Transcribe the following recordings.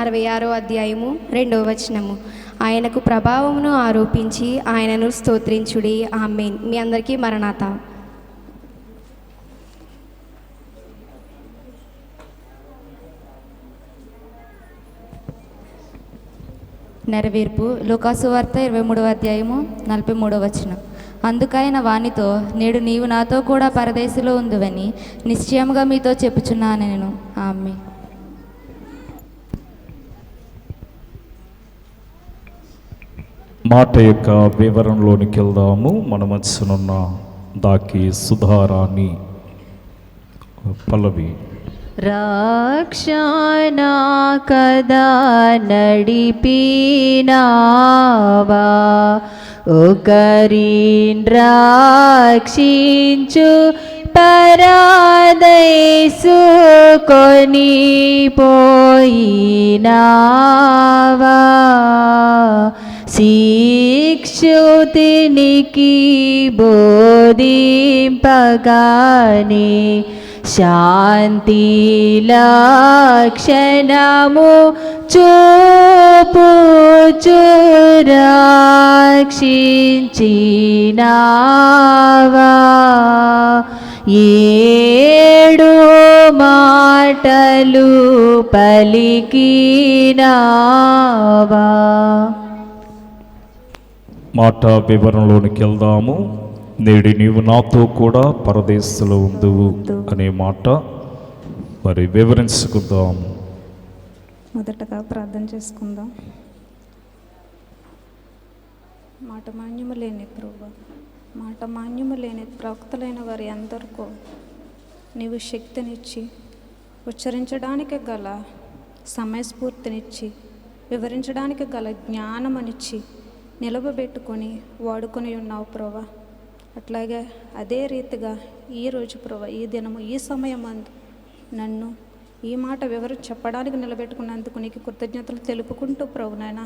అరవై ఆరో అధ్యాయము రెండవ వచనము. ఆయనకు ప్రభావమును ఆరోపించి ఆయనను స్తోత్రించుడి. ఆమెన్. మీ అందరికీ మరణాత. నెరవేర్పు. లోకాసు వార్త ఇరవై మూడవ అధ్యాయము నలభై మూడవ వచనం. అందుకైన వానితో నేడు నీవు నాతో కూడా పరదేశంలో ఉందివని నిశ్చయముగా మీతో చెప్పుచున్నాను నేను. ఆమె మాట యొక్క వివరంలోనికి వెళ్దాము. మన మధ్యనున్న దాకి సుధారాణి పల్లవి. రక్షణ కదా నడిపినావా? ఒకరిన్ రక్షించు పరాదైసు కొని పోయినావా శిక్షుతినికి బోధింపగాని శాంతి లక్షణము చూపుచురాక్షించినావా? ఏడు మాటలు పలికినావా? మాట వివరంలోనికి వెళ్దాము. నేడు నీవు నాతో కూడా పరదేశంలో ఉందువు అనే మాట మరి వివరించుకుందాము మొదటగా ప్రార్థన చేసుకుందాం. మాట మాన్యము లేని ప్రభు మాట మాన్యము లేని ప్రవక్తలైన వారి అందరికీ నీవు శక్తినిచ్చి ఉచ్చరించడానికి గల సమయస్ఫూర్తినిచ్చి వివరించడానికి గల జ్ఞానమనిచ్చి నిలబెట్టుకొని వాడుకొని ఉన్నావు ప్రభా అట్లాగే అదే రీతిగా ఈరోజు ప్రభా ఈ దినము ఈ సమయం అందు నన్ను ఈ మాట వివరం చెప్పడానికి నిలబెట్టుకున్నందుకు నీకు కృతజ్ఞతలు తెలుపుకుంటూ ప్రభు నాయన.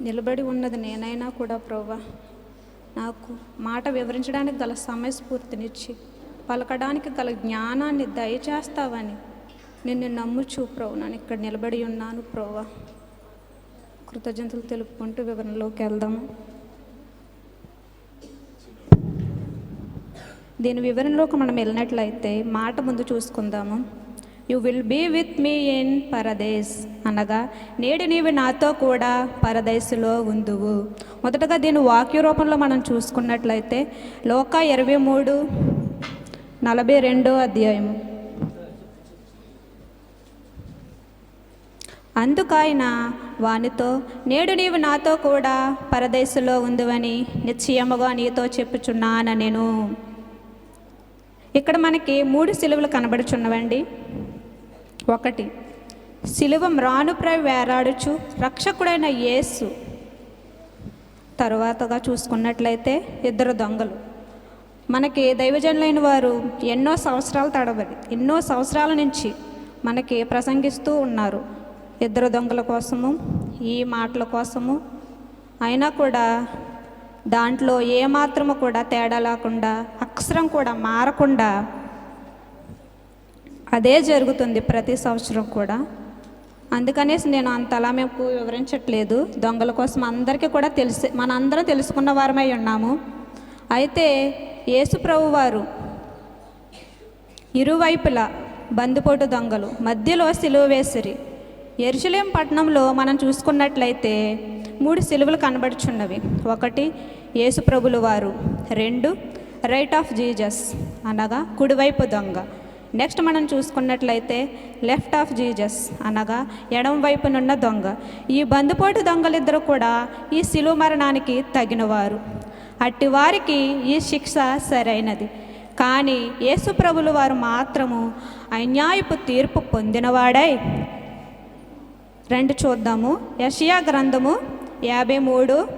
నిలబడి ఉన్నది నేనైనా కూడా ప్రభా నాకు మాట వివరించడానికి గల సమయస్ఫూర్తినిచ్చి పలకడానికి గల జ్ఞానాన్ని దయచేస్తావని నిన్ను నమ్ముచూ ప్రభు నేను ఇక్కడ నిలబడి ఉన్నాను ప్రభా కృతజ్ఞతలు తెలుపుకుంటూ వివరణలోకి వెళ్దాము దీని వివరణలోకి మనం వెళ్ళినట్లయితే మాట ముందు చూసుకుందాము. You will be with me in Pardes అనగా నేడు నీవు నాతో కూడా పరదేశులో ఉందువు. మొదటగా దీని వాక్య రూపంలో మనం చూసుకున్నట్లయితే లోక ఇరవై మూడు నలభై రెండో అధ్యాయము. అందుకైన వానితో నేడు నీవు నాతో కూడా పరదేశంలో ఉందివని నిశ్చయముగా నీతో చెప్పుచున్నాన నేను ఇక్కడ మనకి మూడు సిలువలు కనబడుచున్నవండి. ఒకటి సిలువ మ్రానుపై వేలాడుచు రక్షకుడైన యేసు. తరువాతగా చూసుకున్నట్లయితే ఇద్దరు దొంగలు. మనకి దైవజనులైన వారు ఎన్నో సంవత్సరాలు తడబడి ఎన్నో సంవత్సరాల నుంచి మనకి ప్రసంగిస్తూ ఉన్నారు. ఇద్దరు దొంగల కోసము ఈ మాటల కోసము. అయినా కూడా దాంట్లో ఏమాత్రము కూడా తేడా లేకుండా అక్షరం కూడా మారకుండా అదే జరుగుతుంది ప్రతి సంవత్సరం కూడా. అందుకనేసి నేను అంతలా మీకు వివరించట్లేదు. దొంగల కోసం అందరికీ కూడా తెలిసి మనందరం తెలుసుకున్న వారమై ఉన్నాము. అయితే యేసుప్రభు వారు ఇరువైపులా బందిపోటు దొంగలు మధ్యలో సిలువ వేసిరి. ఎరుశలేం పట్టణంలో మనం చూసుకున్నట్లయితే మూడు సిలువలు కనబడుచున్నవి. ఒకటి యేసు ప్రభులు వారు. రెండు రైట్ ఆఫ్ జీజస్. అనగా కుడివైపు దొంగ. నెక్స్ట్ మనం చూసుకున్నట్లయితే లెఫ్ట్ ఆఫ్ జీజస్. అనగా ఎడం వైపునున్న దొంగ. ఈ బందుపోటు దొంగలిద్దరూ కూడా ఈ శిలువ మరణానికి తగినవారు. అట్టి వారికి ఈ శిక్ష సరైనది. కానీ యేసుప్రభులు వారు మాత్రము అన్యాయపు తీర్పు పొందినవాడై రెండు చూద్దాము. యషియా గ్రంథము యాభై మూడు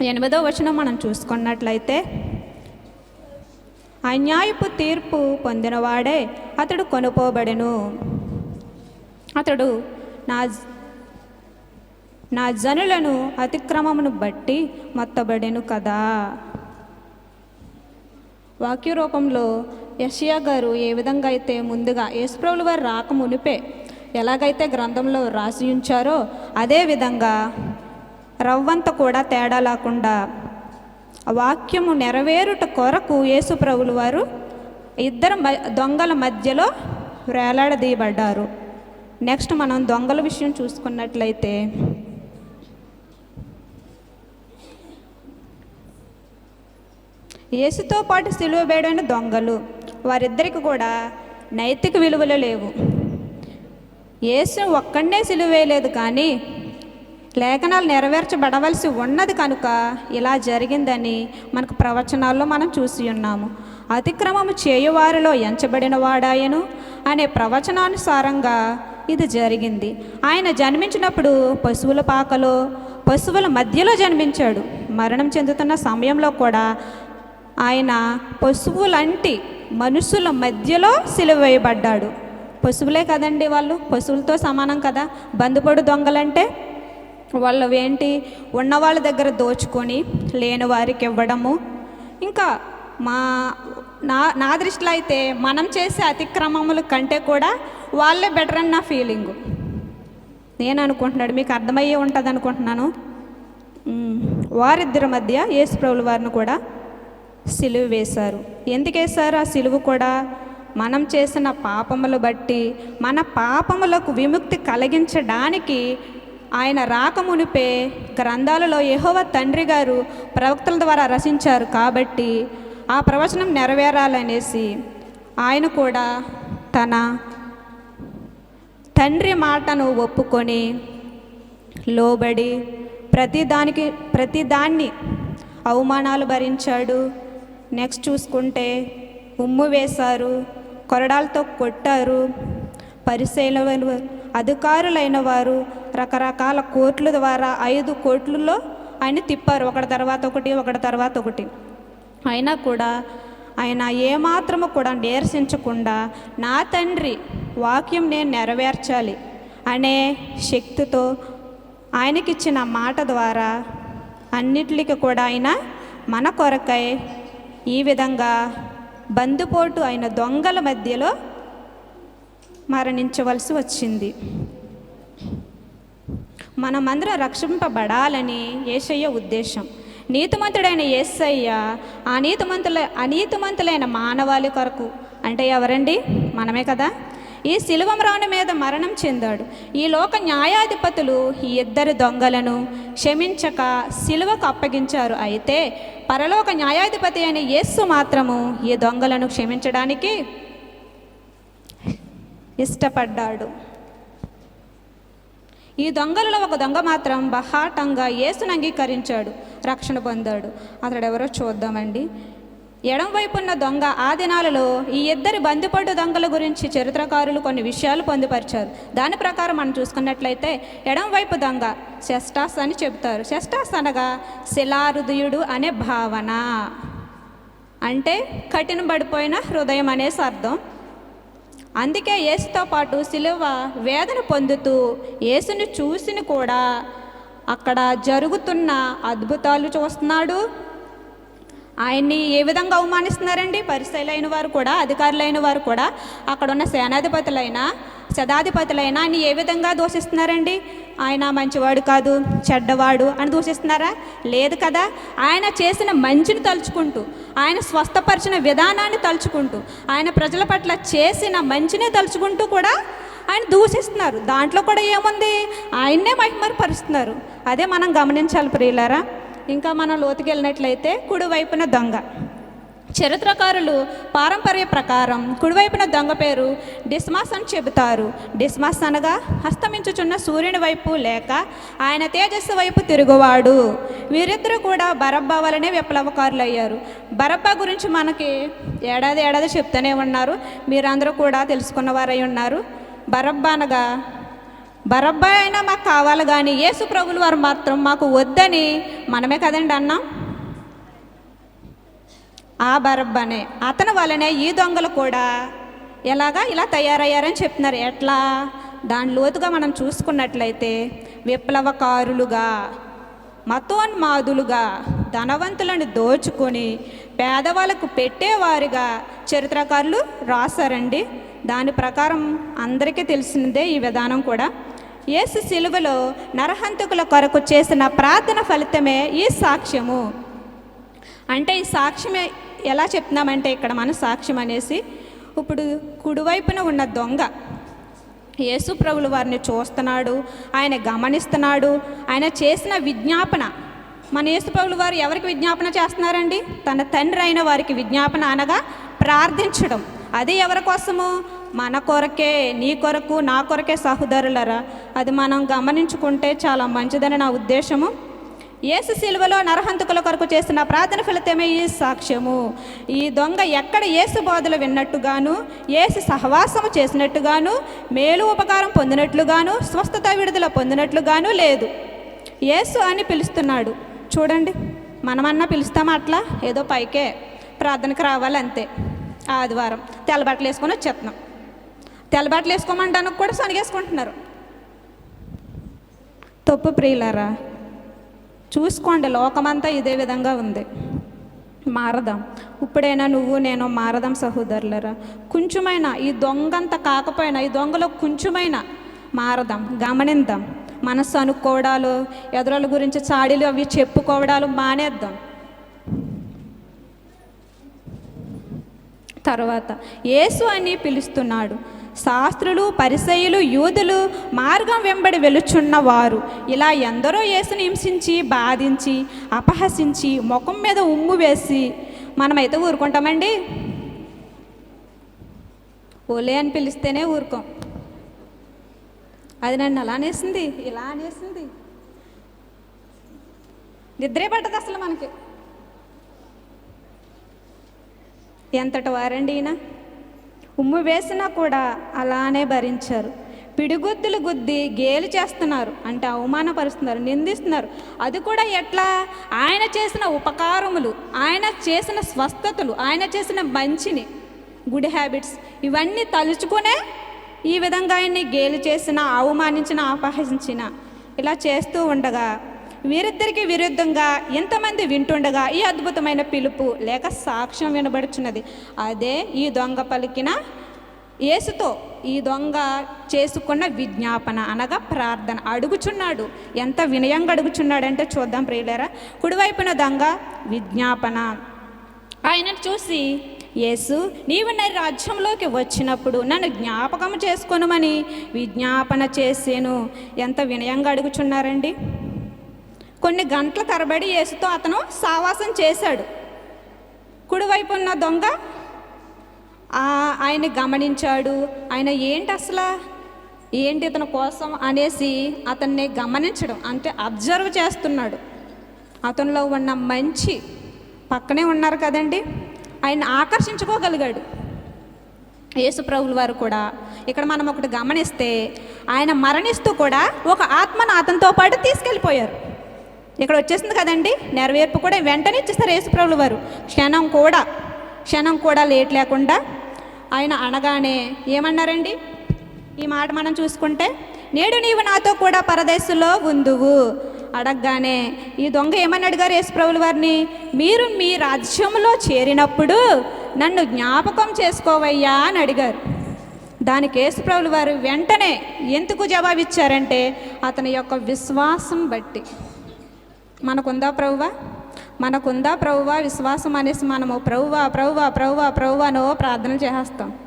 ఎనిమిదో వచనం మనం చూసుకున్నట్లయితే అన్యాయపు తీర్పు పొందినవాడే అతడు కొనుపోబడెను అతడు నా నా జనులను అతిక్రమమును బట్టి మొత్తబడెను కదా. వాక్య రూపంలో యషియా గారు ఏ విధంగా అయితే ముందుగా యేసుప్రభులు వారు రాక మునిపే ఎలాగైతే గ్రంథంలో రాసి ఉంచారో అదేవిధంగా రవ్వంత కూడా తేడా లేకుండా వాక్యము నెరవేరుట కొరకు యేసు ప్రభులు వారు ఇద్దరు దొంగల మధ్యలో వేలాడదీయబడ్డారు. నెక్స్ట్ మనం దొంగల విషయం చూసుకున్నట్లయితే యేసుతో పాటు సిలువ వేయడైన దొంగలు వారిద్దరికి కూడా నైతిక విలువలు లేవు. యేసు ఒక్కడే సిలువేయలేదు కానీ లేఖనాలు నెరవేర్చబడవలసి ఉన్నది కనుక ఇలా జరిగిందని మనకు ప్రవచనాల్లో మనం చూసి ఉన్నాము. అతిక్రమము చేయువారిలో ఎంచబడిన వాడాయను అనే ప్రవచనానుసారంగా ఇది జరిగింది. ఆయన జన్మించినప్పుడు పశువుల పాకలో పశువుల మధ్యలో జన్మించాడు. మరణం చెందుతున్న సమయంలో కూడా ఆయన పశువులంటి మనుషుల మధ్యలో సిలువేయబడ్డాడు. పశువులే కదండి వాళ్ళు? పశువులతో సమానం కదా? బందుపడు దొంగలంటే? వాళ్ళు ఏంటి? ఉన్న వాళ్ళ దగ్గర దోచుకొని లేని వారికి ఇవ్వడము. ఇంకా మా నా నా దృష్టిలో అయితే మనం చేసే అతిక్రమముల కంటే కూడా వాళ్ళే బెటర్ అని నా ఫీలింగు నేను అనుకుంటున్నాడు మీకు అర్థమయ్యే ఉంటుంది అనుకుంటున్నాను. వారిద్దరి మధ్య యేసు ప్రభుల వారిని కూడా సిలువ వేశారు. ఎందుకేశారు ఆ సిలువ కూడా మనం చేసిన పాపములు బట్టి మన పాపములకు విముక్తి కలిగించడానికి ఆయన రాకమునిపే గ్రంథాలలో యహోవ తండ్రి గారు ప్రవక్తల ద్వారా రచించారు కాబట్టి ఆ ప్రవచనం నెరవేరాలనేసి ఆయన కూడా తన తండ్రి మాటను ఒప్పుకొని లోబడి ప్రతిదానికి ప్రతిదాన్ని అవమానాలు భరించాడు. నెక్స్ట్ చూసుకుంటే ఉమ్ము వేశారు. కొరడాలతో కొట్టారు. పరిశైల అధికారులైన వారు రకరకాల కోట్ల ద్వారా ఐదు కోట్లలో ఆయన తిప్పారు. ఒకటి తర్వాత ఒకటి ఒకటి తర్వాత ఒకటి. అయినా కూడా ఆయన ఏమాత్రము కూడా నీరసించకుండా నా తండ్రి వాక్యం నేను నెరవేర్చాలి అనే శక్తితో ఆయనకిచ్చిన మాట ద్వారా అన్నిటికి కూడా ఆయన మన కొరకై ఈ విధంగా బందుపోటు అయిన దొంగల మధ్యలో మరణించవలసి వచ్చింది. మనమందరం రక్షింపబడాలని ఏసయ్య ఉద్దేశం. నీతిమంతుడైన ఏసయ్య ఆ నీతిమంతుల అనీతిమంతులైన మానవాళి కొరకు. అంటే ఎవరండి? మనమే కదా. ఈ శిలువమ్రాను మీద మరణం చెందాడు. ఈ లోక న్యాయాధిపతులు ఈ ఇద్దరు దొంగలను క్షమించక శిలువకు అప్పగించారు. అయితే పరలోక న్యాయాధిపతి అయిన యేస్సు మాత్రము ఈ దొంగలను క్షమించడానికి ఇష్టపడ్డాడు. ఈ దొంగలలో ఒక దొంగ మాత్రం బహాటంగా యేసును అంగీకరించాడు. రక్షణ పొందాడు. అతడెవరో ఎవరో చూద్దామండి. ఎడంవైపు ఉన్న దొంగ ఆ దినాలలో ఈ ఇద్దరి బందిపడ్డు దొంగల గురించి చరిత్రకారులు కొన్ని విషయాలు పొందుపరిచారు. దాని ప్రకారం మనం చూసుకున్నట్లయితే ఎడంవైపు దొంగ శెస్టాస్ అని చెబుతారు. శెస్టాస్ అనగా శిలారుదయుడు అనే భావన. అంటే కఠినబడిపోయిన హృదయం అనేసి అర్థం. అందుకే యేసుతో పాటు సిలువ వేదన పొందుతూ యేసుని చూసిన కూడా అక్కడ జరుగుతున్న అద్భుతాలు చూస్తున్నాడు. ఆయన్ని ఏ విధంగా అవమానిస్తున్నారండి? పరిశైలైన వారు కూడా అధికారులైన వారు కూడా అక్కడ ఉన్న సేనాధిపతులైన శతాధిపతులైన ఆయన ఏ విధంగా దూషిస్తున్నారండి? ఆయన మంచివాడు కాదు చెడ్డవాడు అని దూషిస్తున్నారా? లేదు కదా. ఆయన చేసిన మంచిని తలుచుకుంటూ ఆయన స్వస్థపరిచిన విధానాన్ని తలుచుకుంటూ ఆయన ప్రజల పట్ల చేసిన మంచిని తలుచుకుంటూ కూడా ఆయన దూషిస్తున్నారు. దాంట్లో కూడా ఏముంది? ఆయన్నే మహిమపరుస్తున్నారు. అదే మనం గమనించాలి ప్రియులారా. ఇంకా మనం లోతుకెళ్ళినట్లయితే కుడివైపున దొంగ. చరిత్రకారులు పారంపర్య ప్రకారం కుడివైపున దొంగ పేరు డిస్మాస్ అని చెబుతారు. డిస్మాస్ అనగా హస్తమించుచున్న సూర్యుని వైపు లేక ఆయన తేజస్సు వైపు తిరుగువాడు. వీరిద్దరూ కూడా బరబ్బా వలనే విప్లవకారులు అయ్యారు బరబ్బా గురించి మనకి ఏడాది ఏడాది చెప్తూనే ఉన్నారు. మీరందరూ కూడా తెలుసుకున్నవారై ఉన్నారు. బరబ్బా అనగా బరబ్బా అయినా మాకు కావాలి కానీ యేసు ప్రభులు వారు మాత్రం మాకు వద్దని మనమే కదండి అన్నాం. ఆ బరబ్బనే అతను వలనే ఈ దొంగలు కూడా ఎలాగా ఇలా తయారయ్యారని చెప్తున్నారు. ఎట్లా? దాని లోతుగా మనం చూసుకున్నట్లయితే విప్లవకారులుగా మతోన్మాదులుగా ధనవంతులను దోచుకొని పేదవాళ్ళకు పెట్టేవారుగా చరిత్రకారులు రాశారండి. దాని ప్రకారం అందరికీ తెలిసినదే ఈ విధానం కూడా. యేసు శిలువలో నరహంతకుల కొరకు చేసిన ప్రార్థన ఫలితమే ఈ సాక్ష్యము. అంటే ఈ సాక్ష్యమే ఎలా చెప్తున్నామంటే ఇక్కడ మన సాక్ష్యం అనేసి ఇప్పుడు కుడివైపున ఉన్న దొంగ యేసు ప్రభులు వారిని చూస్తున్నాడు ఆయన గమనిస్తున్నాడు ఆయన చేసిన విజ్ఞాపన. మన యేసు ప్రభులు వారు ఎవరికి విజ్ఞాపన చేస్తున్నారండి? తన తండ్రి అయిన వారికి విజ్ఞాపన అనగా ప్రార్థించడం. అది ఎవరి కోసము? మన కొరకే నీ కొరకు నా కొరకే సహోదరులరా అది మనం గమనించుకుంటే చాలా మంచిదని నా ఉద్దేశము. ఏసు శిలువలో నరహంతకుల కొరకు చేసిన ప్రార్థన ఫలితమే ఈ సాక్ష్యము. ఈ దొంగ ఎక్కడ ఏసు బోధలు విన్నట్టుగాను ఏసు సహవాసము చేసినట్టుగాను మేలు ఉపకారం పొందినట్లుగాను స్వస్థత విడుదల పొందినట్లుగాను లేదు. ఏసు అని పిలుస్తున్నాడు. చూడండి మనమన్నా పిలుస్తామా అట్లా? ఏదో పైకే. ప్రార్థనకు రావాలంతే. ఆదివారం. తెల్లబట్టలు వేసుకొని వచ్చేస్తున్నాం తెల్లబట్టలు వేసుకోమంటానికి కూడా సనిగేసుకుంటున్నారు. తప్పు ప్రియులారా చూసుకోండి లోకమంతా ఇదే విధంగా ఉంది. మారదాం. ఇప్పుడైనా నువ్వు నేను మారదాం సహోదరులరా. కొంచెమైనా ఈ దొంగంత కాకపోయినా ఈ దొంగలో కొంచెమైనా మారదాం గమనిద్దాం. మనస్సు అనుకోవడాలు ఎదురుల గురించి చాడీలు అవి చెప్పుకోవడాలు మానేద్దాం. తర్వాత యేసు అని పిలుస్తున్నాడు. శాస్త్రులు పరిసయులు యూదులు మార్గం వెంబడి వెలుచున్న వారు ఇలా ఎందరో యేసుని హింసించి బాధించి అపహసించి ముఖం మీద ఉమ్ము వేసి మనమైతే ఊరుకుంటామండి? ఓలే అని పిలిస్తేనే ఊరుకోం. అది నన్ను అలా అనేసింది ఇలా అనేసింది. నిద్రే పట్టదు అసలు మనకి. ఎంతటి వారండి ఈయన? ఉమ్ము వేసినా కూడా అలానే భరించారు. పిడిగుద్దులు గుద్ది గేలు చేస్తున్నారు. అంటే అవమానపరుస్తున్నారు నిందిస్తున్నారు. అది కూడా ఎట్లా? ఆయన చేసిన ఉపకారములు ఆయన చేసిన స్వస్థతలు ఆయన చేసిన మంచిని గుడ్ హ్యాబిట్స్ ఇవన్నీ తలుచుకునే ఈ విధంగా ఆయన్ని గేలు చేసిన అవమానించిన అపహసించిన ఇలా చేస్తూ ఉండగా వీరిద్దరికి విరుద్ధంగా ఎంతమంది వింటుండగా ఈ అద్భుతమైన పిలుపు లేక సాక్ష్యం వినబడుచున్నది. అదే ఈ దొంగ పలికిన యేసుతో ఈ దొంగ చేసుకున్న విజ్ఞాపన అనగా ప్రార్థన. అడుగుచున్నాడు. ఎంత వినయంగా అడుగుచున్నాడంటే చూద్దాం ప్రియులరా. కుడివైపున దొంగ విజ్ఞాపన. ఆయనను చూసి యేసు నీవు నా రాజ్యంలోకి వచ్చినప్పుడు నన్ను జ్ఞాపకం చేసుకోనమని విజ్ఞాపన చేసేను. ఎంత వినయంగా అడుగుచున్నారండి? కొన్ని గంటల తరబడి యేసుతో అతను సావాసం చేశాడు. కుడివైపు ఉన్న దొంగ ఆయన ఆయన్ని గమనించాడు. ఆయన ఏంటి అసలు? ఏంటి ఇతని కోసం అనేసి అతన్ని గమనించడం అంటే అబ్జర్వ్ చేస్తున్నాడు. అతనిలో ఉన్న మంచి పక్కనే ఉన్నారు కదండి. ఆయన ఆకర్షించుకోగలిగాడు. యేసుప్రభుల వారు కూడా ఇక్కడ మనం ఒకటి గమనిస్తే ఆయన మరణిస్తూ కూడా ఒక ఆత్మను అతనితో పాటు తీసుకెళ్ళిపోయారు. ఇక్కడ వచ్చేసింది కదండి నెరవేర్పు కూడా వెంటనే ఇచ్చేస్తారు యేసుప్రభులు వారు. క్షణం కూడా క్షణం కూడా లేట్ లేకుండా ఆయన అనగానే ఏమన్నారండి? ఈ మాట మనం చూసుకుంటే నేడు నీవు నాతో కూడా పరదేశంలో ఉందువు. అడగగానే ఈ దొంగ ఏమని అడిగారు యేసుప్రభుల వారిని? మీరు మీ రాజ్యంలో చేరినప్పుడు నన్ను జ్ఞాపకం చేసుకోవయ్యా అని అడిగారు. దానికి యేసుప్రభుల వారు వెంటనే ఎందుకు జవాబిచ్చారంటే అతని యొక్క విశ్వాసం బట్టి. మనకుందా ప్రభువా మనకుందా ప్రభువా విశ్వాసం అనేసి మనము ప్రభువా ప్రభువా ప్రభువా ప్రభువా అనో ప్రార్థన చేస్తాం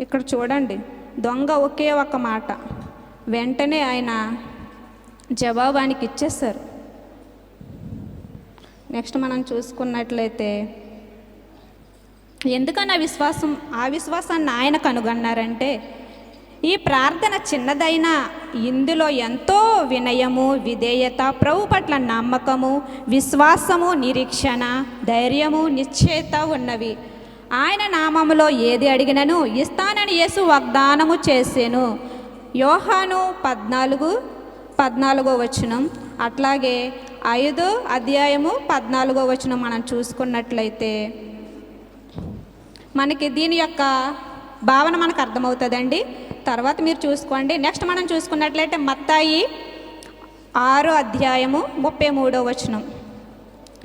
ఇక్కడ చూడండి దొంగ ఒకే ఒక మాట. వెంటనే ఆయన జవాబానికి ఇచ్చేస్తారు నెక్స్ట్ మనం చూసుకున్నట్లయితే ఎందుకని ఆ విశ్వాసం ఆ విశ్వాసాన్ని ఆయన కనుగొన్నారంటే ఈ ప్రార్థన చిన్నదైనా ఇందులో ఎంతో వినయము విధేయత ప్రభు పట్ల నమ్మకము విశ్వాసము నిరీక్షణ ధైర్యము నిశ్చయత ఉన్నవి. ఆయన నామములో ఏది అడిగినను ఇస్తానని యేసు వాగ్దానము చేసాను. యోహాను పద్నాలుగు పద్నాలుగో వచనం. అట్లాగే ఐదు అధ్యాయము పద్నాలుగో వచనం మనం చూసుకున్నట్లయితే మనకి దీని యొక్క భావన మనకు అర్థమవుతుందండి. తర్వాత మీరు చూసుకోండి. నెక్స్ట్ మనం చూసుకున్నట్లయితే మత్తాయి ఆరో అధ్యాయము ముప్పై మూడో వచనం.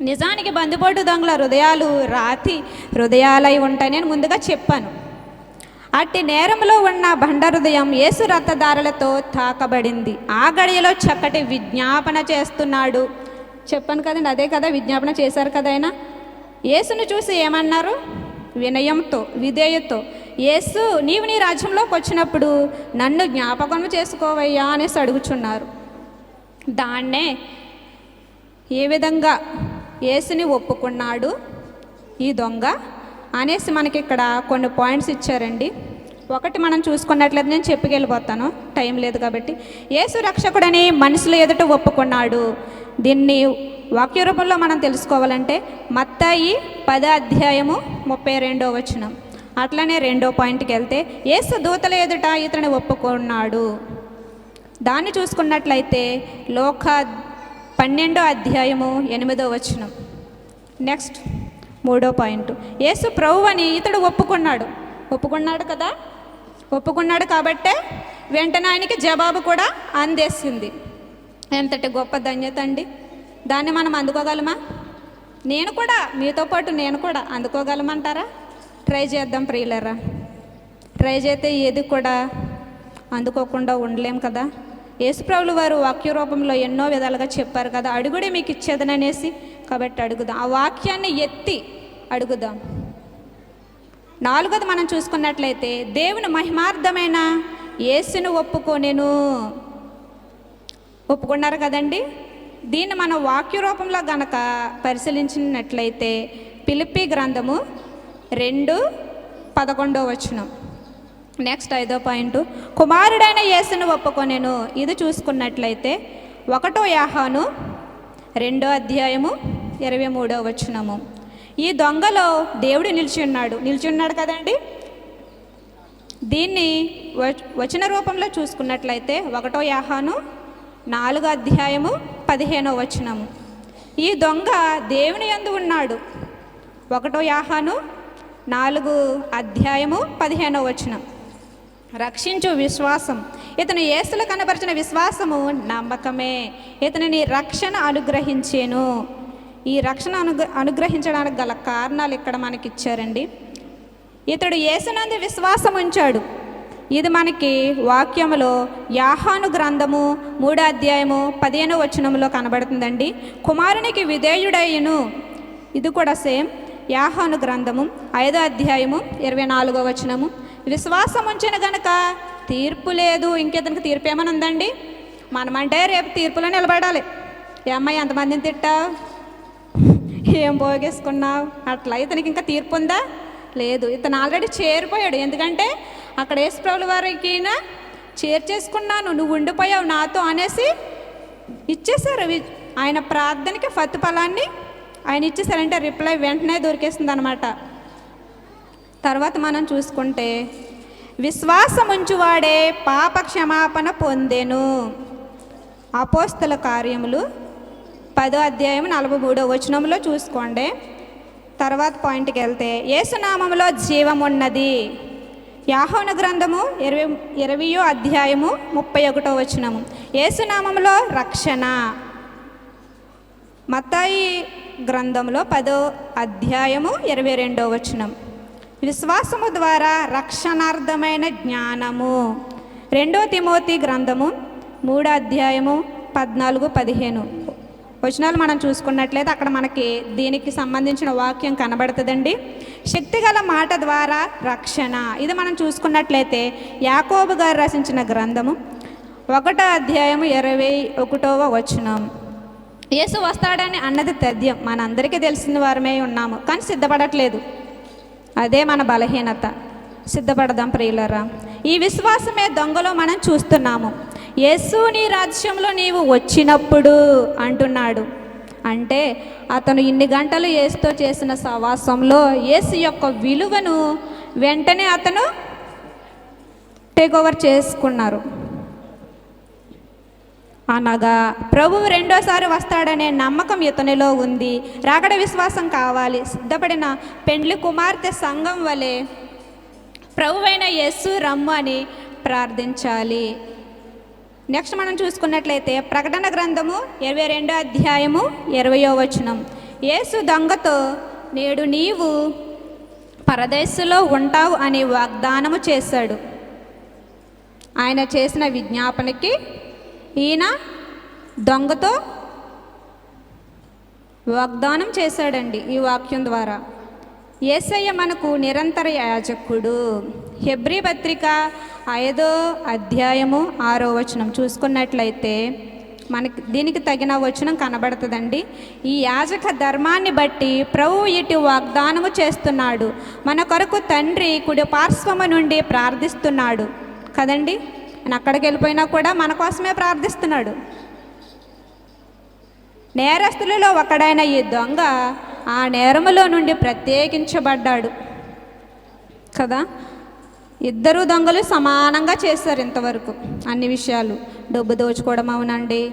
నిజానికి బందిపోటు దొంగల హృదయాలు రాతి హృదయాలై ఉంటాయని నేను ముందుగా చెప్పాను. అట్టి నేరంలో ఉన్న బండహృదయం యేసు రక్తదారులతో తాకబడింది. ఆ గడియలో చక్కటి విజ్ఞాపన చేస్తున్నాడు. చెప్పాను కదండి అదే కదా విజ్ఞాపన చేశారు కదా ఆయన? యేసును చూసి ఏమన్నారు? వినయంతో విధేయతో యేసు నీవు నీ రాజ్యంలోకి వచ్చినప్పుడు నన్ను జ్ఞాపకం చేసుకోవయ్యా అనేసి అడుగుచున్నారు. దాన్నే ఏ విధంగా యేసుని ఒప్పుకున్నాడు? ఈ దొంగ అనేసి మనకి ఇక్కడ కొన్ని పాయింట్స్ ఇచ్చారండి. ఒకటి మనం చూసుకున్నట్లయితే నేను చెప్పుకెళ్ళిపోతాను. టైం లేదు కాబట్టి. యేసు రక్షకుడని మనుషులు ఎదుట ఒప్పుకున్నాడు. దీన్ని వాక్య రూపంలో మనం తెలుసుకోవాలంటే మత్తాయి పద అధ్యాయము ముప్పై రెండో వచనం. అట్లనే రెండో పాయింట్కి వెళ్తే యేసు దూతల ఎదుట ఇతను ఒప్పుకున్నాడు. దాన్ని చూసుకున్నట్లయితే లోక పన్నెండో అధ్యాయము ఎనిమిదో వచనం. నెక్స్ట్ మూడో పాయింట్. యేసు ప్రభు అని ఇతడు ఒప్పుకున్నాడు. ఒప్పుకున్నాడు కదా? ఒప్పుకున్నాడు కాబట్టే వెంటనే ఆయనకి జవాబు కూడా అందేసింది. ఎంతటి గొప్ప ధన్యత అండి. దాన్ని మనం అందుకోగలమా? నేను కూడా మీతో పాటు నేను కూడా అందుకోగలమంటారా? ట్రై చేద్దాం ప్రియులరా. ట్రై చేస్తే ఏది కూడా అందుకోకుండా ఉండలేం కదా. యేసుప్రభులు వారు వాక్య రూపంలో ఎన్నో విధాలుగా చెప్పారు కదా. అడుగుడే మీకు ఇచ్చేదననేసి కాబట్టి అడుగుదాం. ఆ వాక్యాన్ని ఎత్తి అడుగుదాం. నాలుగోది మనం చూసుకున్నట్లయితే దేవుని మహిమార్థమైన యేసును ఒప్పుకోనేను. ఒప్పుకున్నారు కదండి? దీన్ని మనం వాక్య రూపంలో గనక పరిశీలించినట్లయితే పిలిపి గ్రంథము రెండు పదకొండో వచనం. నెక్స్ట్ ఐదో పాయింట్. కుమారుడైన యేసును ఒప్పుకొనేను. ఇది చూసుకున్నట్లయితే ఒకటో యాహాను రెండో అధ్యాయము ఇరవై మూడో వచనము. ఈ దొంగలో దేవుడు నిలిచి ఉన్నాడు నిలిచి ఉన్నాడు కదండి? దీన్ని వచన రూపంలో చూసుకున్నట్లయితే ఒకటో యాహాను నాలుగో అధ్యాయము పదిహేనో వచనము. ఈ దొంగ దేవుని యందు ఉన్నాడు. ఒకటో యాహాను నాలుగు అధ్యాయము పదిహేనవ వచనం. రక్షించు విశ్వాసం. ఇతను యేసులు కనబరిచిన విశ్వాసము నమ్మకమే. ఇతనిని రక్షణ అనుగ్రహించేను. ఈ రక్షణ అనుగ్ర అనుగ్రహించడానికి గల కారణాలు ఇక్కడ మనకి ఇచ్చారండి ఇతడు యేసునందు విశ్వాసం ఉంచాడు. ఇది మనకి వాక్యములో యాహాను గ్రంథము మూడో అధ్యాయము పదిహేనవ వచనంలో కనబడుతుందండి. కుమారునికి విధేయుడయ్యను ఇది కూడా సేమ్. యాహాను గ్రంథము ఐదో అధ్యాయము ఇరవై నాలుగో వచనము. విశ్వాసం ఉంచిన గనక తీర్పు లేదు ఇంకేతనికి తీర్పు ఏమైనా ఉందండి మనమంటే రేపు తీర్పులో నిలబడాలి. ఏ అమ్మాయి ఎంతమందిని తిట్టావు? ఏం పోగేసుకున్నావు అట్లా ఇతనికి ఇంకా తీర్పు ఉందా లేదు ఇతను ఆల్రెడీ చేరిపోయాడు. ఎందుకంటే అక్కడ యేసుప్రభుల వారికి చేర్చేసుకున్నాను నువ్వు ఉండిపోయావు నాతో అనేసి ఇచ్చేశారు. ఆయన ప్రార్థనకి ఫత్ ఫలాన్ని ఆయన ఇచ్చేసారంటే రిప్లై వెంటనే దొరికేస్తుంది అనమాట తర్వాత మనం చూసుకుంటే విశ్వాసం ఉంచువాడే పాప క్షమాపణ పొందెను. అపోస్తల కార్యములు పదో అధ్యాయం నలభై మూడో వచనంలో చూసుకోండి. తర్వాత పాయింట్కి వెళ్తే ఏసునామంలో జీవమున్నది. యాహోన గ్రంథము ఇరవై ఇరవయో అధ్యాయము ముప్పై ఒకటో వచనము. ఏసునామంలో రక్షణ. మత్తాయి గ్రంథంలో పదో అధ్యాయము ఇరవై రెండో వచనం. విశ్వాసము ద్వారా రక్షణార్థమైన జ్ఞానము. రెండో తిమోతి గ్రంథము మూడో అధ్యాయము పద్నాలుగు పదిహేను. వచనాలు మనం చూసుకున్నట్లయితే అక్కడ మనకి దీనికి సంబంధించిన వాక్యం కనబడుతుందండి. శక్తిగల మాట ద్వారా రక్షణ. ఇది మనం చూసుకున్నట్లయితే యాకోబు గారు రచించిన గ్రంథము ఒకటో అధ్యాయము ఇరవై ఒకటవ వచనం. యేసు వస్తాడని అన్నది తథ్యం. మనందరికీ తెలిసిన వారమే ఉన్నాము కానీ సిద్ధపడట్లేదు. అదే మన బలహీనత. సిద్ధపడదాం ప్రియులరా. ఈ విశ్వాసమే దొంగలో మనం చూస్తున్నాము. యేసు నీ రాజ్యంలో నీవు వచ్చినప్పుడు అంటున్నాడు. అంటే అతను ఇన్ని గంటలు యేసుతో చేసిన సవాసంలో యేసు యొక్క విలువను వెంటనే అతను టేక్ ఓవర్ చేసుకున్నారు. అనగా ప్రభువు రెండోసారి వస్తాడనే నమ్మకం ఇతనిలో ఉంది. రాకడ విశ్వాసం కావాలి. సిద్ధపడిన పెండ్లి కుమార్తె సంఘం వలె ప్రభువైన యస్సు రమ్ము అని ప్రార్థించాలి. నెక్స్ట్ మనం చూసుకున్నట్లయితే ప్రకటన గ్రంథము ఇరవై రెండో అధ్యాయము ఇరవయో వచనం. యేసు దొంగతో నేడు నీవు పరదేశంలో ఉంటావు అని వాగ్దానము చేశాడు. ఆయన చేసిన విజ్ఞాపనకి ఈయన దొంగతో వాగ్దానం చేశాడండి ఈ వాక్యం ద్వారా. ఏసయ్య మనకు నిరంతర యాజకుడు. హెబ్రి పత్రిక ఐదో అధ్యాయము ఆరో వచనం చూసుకున్నట్లయితే మనకి దీనికి తగిన వచనం కనబడుతుందండి. ఈ యాజక ధర్మాన్ని బట్టి ప్రభు ఇటు వాగ్దానము చేస్తున్నాడు. మన కొరకు తండ్రి కుడి పార్శ్వము నుండి ప్రార్థిస్తున్నాడు. కదండి? ఆయన అక్కడికి వెళ్ళిపోయినా కూడా మన కోసమే ప్రార్థిస్తున్నాడు. నేరస్తులలో ఒకడైన ఈ దొంగ ఆ నేరములో నుండి ప్రత్యేకించబడ్డాడు. కదా? ఇద్దరు దొంగలు సమానంగా చేశారు ఇంతవరకు అన్ని విషయాలు. డబ్బు దోచుకోవడం అవనండి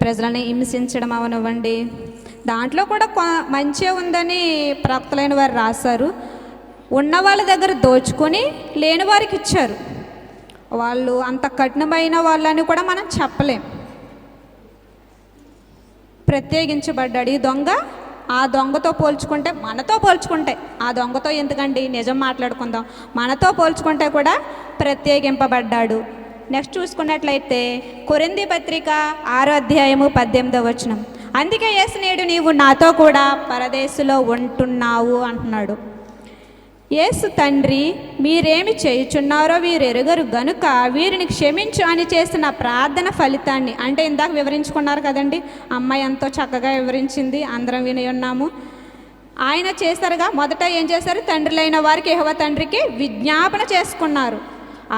ప్రజలని హింసించడం అవనివ్వండి. దాంట్లో కూడా కొ- మంచిగా ఉందని ప్రవక్తలైన వారు రాశారు. ఉన్న వాళ్ళ దగ్గర దోచుకొని లేని వారికి ఇచ్చారు. వాళ్ళు అంత కఠినమైన వాళ్ళని కూడా మనం చెప్పలేం. ప్రత్యేకించబడ్డాడు ఈ దొంగ. ఆ దొంగతో పోల్చుకుంటే మనతో పోల్చుకుంటే ఆ దొంగతో ఎందుకండి? నిజం మాట్లాడుకుందాం. మనతో పోల్చుకుంటే కూడా ప్రత్యేకింపబడ్డాడు. నెక్స్ట్ చూసుకున్నట్లయితే కొరింది పత్రిక ఆరో అధ్యాయము పద్దెనిమిదో వచనం. అందుకే యేసు నేడు నీవు నాతో కూడా పరదేశులో ఉంటున్నావు అంటున్నాడు. యేసు తండ్రి మీరేమి చేయుచున్నారో వీరు ఎరుగరు గనుక వీరిని క్షమించు అని చేసిన ప్రార్థన ఫలితాన్ని అంటే ఇందాక వివరించుకున్నారు కదండి అమ్మాయి ఎంతో చక్కగా వివరించింది అందరం విని ఉన్నాము. ఆయన చేశారుగా మొదట ఏం చేశారు? తండ్రులైన వారికి యెహోవా తండ్రికి విజ్ఞాపన చేసుకున్నారు.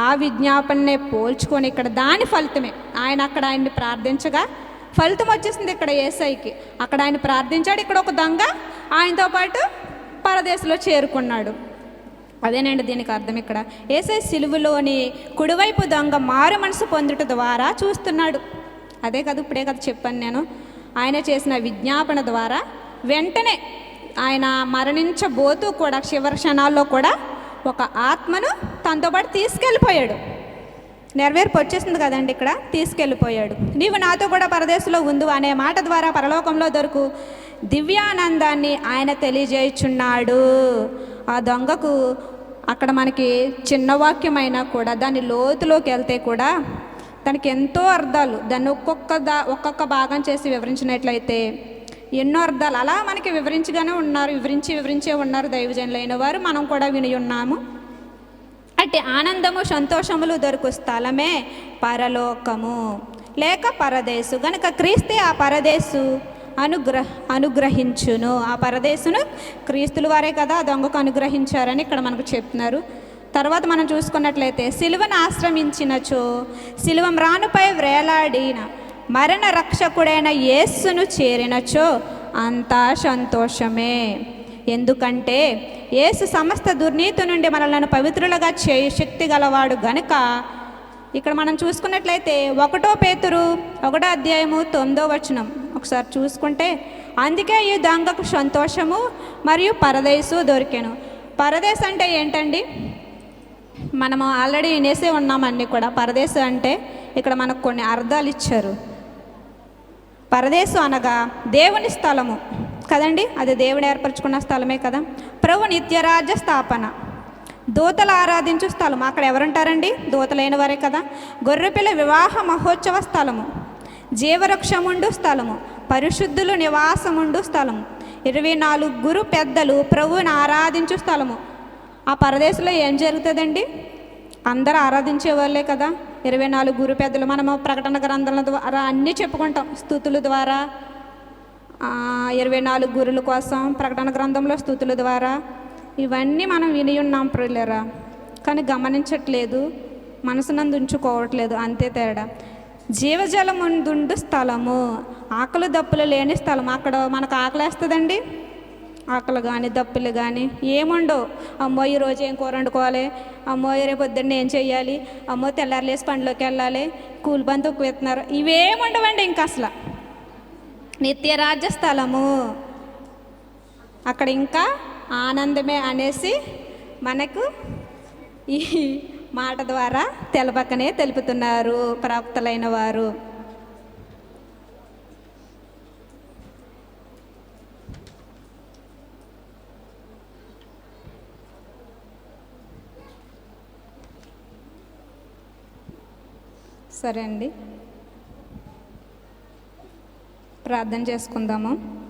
ఆ విజ్ఞాపననే పోల్చుకొని ఇక్కడ దాని ఫలితమే. ఆయన అక్కడ ఆయన్ని ప్రార్థించగా ఫలితం వచ్చేసింది ఇక్కడ ఏసైకి. అక్కడ ఆయన ప్రార్థించాడు ఇక్కడ ఒక దొంగ ఆయనతో పాటు పరదేశంలో చేరుకున్నాడు. అదేనండి దీనికి అర్థం ఇక్కడ. ఏసై సిలువులోని కుడివైపు దొంగ మారు మనసు పొందుట ద్వారా చూస్తున్నాడు. అదే కదా ఇప్పుడే కదా చెప్పాను నేను. ఆయన చేసిన విజ్ఞాపన ద్వారా వెంటనే ఆయన మరణించబోతూ కూడా చివరి క్షణాల్లో కూడా ఒక ఆత్మను తనతో పాటు తీసుకెళ్ళిపోయాడు. నెరవేర్పు వచ్చేసింది కదండి ఇక్కడ తీసుకెళ్ళిపోయాడు. నీవు నాతో కూడా పరదేశంలో ఉండు అనే మాట ద్వారా పరలోకంలో దొరుకు దివ్యానందాన్ని ఆయన తెలియజేయుచున్నాడు. ఆ దొంగకు అక్కడ మనకి చిన్న వాక్యమైనా కూడా దాని లోతులోకి వెళ్తే కూడా దానికి ఎంతో అర్థాలు. దాన్ని ఒక్కొక్క దా ఒక్కొక్క భాగం చేసి వివరించినట్లయితే ఎన్నో అర్థాలు. అలా మనకి వివరించగానే ఉన్నారు వివరించి వివరించే ఉన్నారు దైవజనులైన వారు. మనం కూడా విని ఉన్నాము. అంటే ఆనందము సంతోషములు దొరుకు స్థలమే పరలోకము. లేక పరదేశు. గనుక క్రీస్తే ఆ పరదేశు అనుగ్రహ అనుగ్రహించును. ఆ పరదేశును క్రీస్తుల వారే కదా దొంగకు అనుగ్రహించారని ఇక్కడ మనకు చెప్తున్నారు. తర్వాత మనం చూసుకున్నట్లయితే సిలువను ఆశ్రమించినచో సిలువ మ్రానుపై వ్రేలాడిన మరణ రక్షకుడైన యేస్సును చేరినచో అంతా సంతోషమే. ఎందుకంటే యేసు సమస్త దుర్నీతి నుండి మనలను పవిత్రులుగా చేయు శక్తి గలవాడు గనుక ఇక్కడ మనం చూసుకున్నట్లయితే ఒకటో పేతురు ఒకటో అధ్యాయము తొమ్మిదో వచనం. ఒకసారి చూసుకుంటే అందుకే ఈ దొంగకు సంతోషము మరియు పరదేశు దొరికాను. పరదేశ్ అంటే ఏంటండి? మనము ఆల్రెడీ వినేసే ఉన్నామండి కూడా. పరదేశం అంటే ఇక్కడ మనకు కొన్ని అర్థాలు ఇచ్చారు. పరదేశం అనగా దేవుని స్థలము. కదండి? అది దేవుడు ఏర్పరచుకున్న స్థలమే కదా. ప్రభు నిత్యరాజ్య స్థాపన. దూతలు ఆరాధించు స్థలం అక్కడ ఎవరుంటారండి? దూతలైన వారే కదా. గొర్రెపిల్ల వివాహ మహోత్సవ స్థలము. జీవవృక్షముండు స్థలము. పరిశుద్ధులు నివాసముండు స్థలము. ఇరవై నాలుగు గురు పెద్దలు ప్రభువుని ఆరాధించు స్థలము. ఆ పరదేశంలో ఏం జరుగుతుందండి? అందరూ ఆరాధించే వాళ్ళే కదా. ఇరవై నాలుగు గురు పెద్దలు మనము ప్రకటన గ్రంథాల ద్వారా అన్నీ చెప్పుకుంటాం. స్థుతుల ద్వారా ఇరవై నాలుగు గురుల కోసం ప్రకటన గ్రంథంలో స్థుతుల ద్వారా ఇవన్నీ మనం విని ఉన్నాం ప్రియులరా. కానీ గమనించట్లేదు మనసునందు ఉంచుకోవట్లేదు అంతే తేడా. జీవజలముందుండు స్థలము ఆకలి దప్పులు లేని స్థలం. అక్కడ మనకు ఆకలేస్తుందండి? ఆకలి కానీ దప్పులు కానీ ఏముండవు. అమ్మో ఈ రోజు ఏం కూర వండుకోవాలి? అమ్మో రేపు పొద్దున్న ఏం చెయ్యాలి? అమ్మో తెల్లారులేసి పనిలోకి వెళ్ళాలి. కూలి పని విత్తున్నారు ఇవేముండవండి ఇంకా అసలు? నిత్యరాజ్య స్థలము. అక్కడ ఇంకా ఆనందమే అనేసి మనకు ఈ మాట ద్వారా తెలపక్కనే తెలుపుతున్నారు ప్రాప్తులైన వారు. సరే అండి. ప్రార్థన చేసుకుందాము.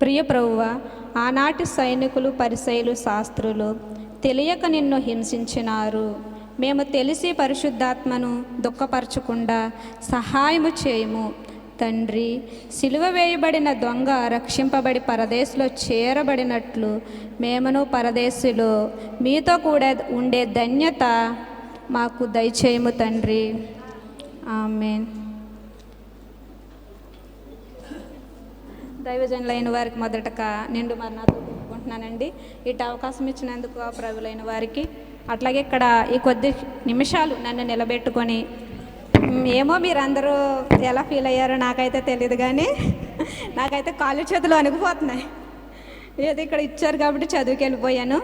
ప్రియ ప్రభువ ఆనాటి సైనికులు పరిసయులు శాస్త్రులు తెలియక నిన్ను హింసించినారు. మేము తెలిసి పరిశుద్ధాత్మను దుఃఖపరచకుండా సహాయము చేయము. తండ్రి సిలువ వేయబడిన దొంగ రక్షింపబడి పరదేశిలో చేరబడినట్లు మేమును పరదేశిలో మీతో కూడా ఉండే ధన్యత మాకు దయచేయము తండ్రి. ఆమెన్. దైవజనులైన వారికి మొదటక నిండు మరణాలు చెప్పుకుంటున్నానండి ఇటు అవకాశం ఇచ్చినందుకు ఆ ప్రభులైన వారికి. అట్లాగే ఇక్కడ ఈ కొద్ది నిమిషాలు నన్ను నిలబెట్టుకొని ఏమో మీరందరూ ఎలా ఫీల్ అయ్యారో నాకైతే తెలియదు కానీ నాకైతే కాళ్ళు చేతులు అణిగిపోతున్నాయి. ఏదో ఇక్కడ ఇచ్చారు కాబట్టి చదువుకి వెళ్ళిపోయాను